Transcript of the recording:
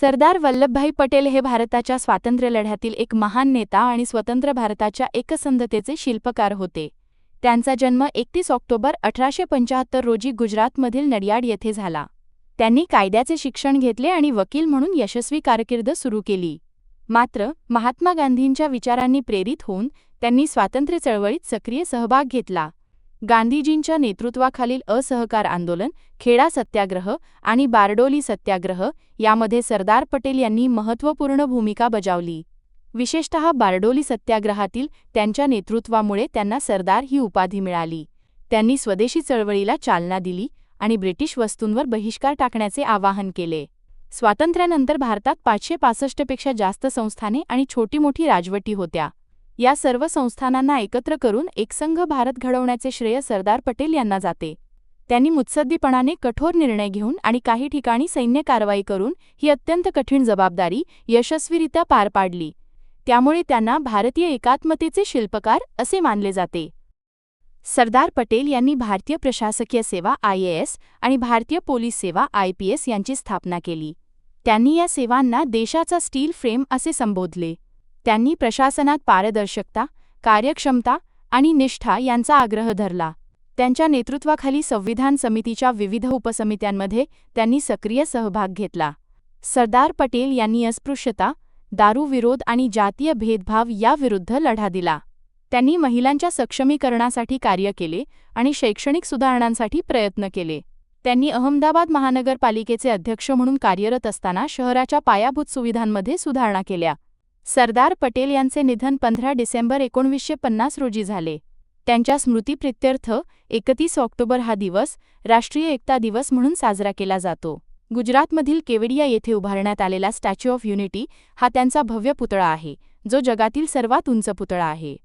सरदार वल्लभभाई पटेल हे भारताच्या स्वातंत्र्यलढ्यातील एक महान नेता आणि स्वतंत्र भारताच्या एकसंधतेचे शिल्पकार होते. त्यांचा जन्म एकतीस ऑक्टोबर अठराशे पंचाहत्तर रोजी गुजरातमधील नडियाड येथे झाला. त्यांनी कायद्याचे शिक्षण घेतले आणि वकील म्हणून यशस्वी कारकीर्द सुरू केली. मात्र महात्मा गांधींच्या विचारांनी प्रेरित होऊन त्यांनी स्वातंत्र्य चळवळीत सक्रिय सहभाग घेतला. गांधीजींच्या नेतृत्वाखालील असहकार आंदोलन खेडा सत्याग्रह आणि बारडोली सत्याग्रह यामध्ये सरदार पटेल यांनी महत्त्वपूर्ण भूमिका बजावली. विशेषतः बारडोली सत्याग्रहातील त्यांच्या नेतृत्वामुळे त्यांना सरदार ही उपाधी मिळाली. त्यांनी स्वदेशी चळवळीला चालना दिली आणि ब्रिटिश वस्तूंवर बहिष्कार टाकण्याचे आवाहन केले. स्वातंत्र्यानंतर भारतात पाचशे पासष्टपेक्षा जास्त संस्थाने आणि छोटी मोठी राजवटी होत्या. या सर्व संस्थानांना एकत्र करून एकसंघ भारत घडवण्याचे श्रेय सरदार पटेल यांना जाते. त्यांनी मुत्सद्दीपणाने कठोर निर्णय घेऊन आणि काही ठिकाणी सैन्य कारवाई करून ही अत्यंत कठीण जबाबदारी यशस्वीरित्या पार पाडली. त्यामुळे त्यांना भारतीय एकात्मतेचे शिल्पकार असे मानले जाते. सरदार पटेल यांनी भारतीय प्रशासकीय सेवा आय एस आणि भारतीय पोलीस सेवा आय पी एस यांची स्थापना केली. त्यांनी या सेवांना देशाचा स्टील फ्रेम असे संबोधले. त्यांनी प्रशासनात पारदर्शकता कार्यक्षमता आणि निष्ठा यांचा आग्रह धरला. त्यांच्या नेतृत्वाखाली संविधान समितीच्या विविध उपसमित्यांमध्ये त्यांनी सक्रिय सहभाग घेतला. सरदार पटेल यांनी अस्पृश्यता दारूविरोध आणि जातीय भेदभाव याविरुद्ध लढा दिला. त्यांनी महिलांच्या सक्षमीकरणासाठी कार्य केले आणि शैक्षणिक सुधारणांसाठी प्रयत्न केले. त्यांनी अहमदाबाद महानगरपालिकेचे अध्यक्ष म्हणून कार्यरत असताना शहराच्या पायाभूत सुविधांमध्ये सुधारणा केल्या. सरदार पटेल यांचे निधन पंधरा डिसेंबर एकोणवीसशे पन्नास रोजी झाले. त्यांच्या स्मृतीप्रित्यर्थ एकतीस ऑक्टोबर हा दिवस राष्ट्रीय एकता दिवस म्हणून साजरा केला जातो. गुजरातमधील केवडिया येथे उभारण्यात आलेला स्टॅच्यू ऑफ युनिटी हा त्यांचा भव्य पुतळा आहे जो जगातील सर्वात उंच पुतळा आहे.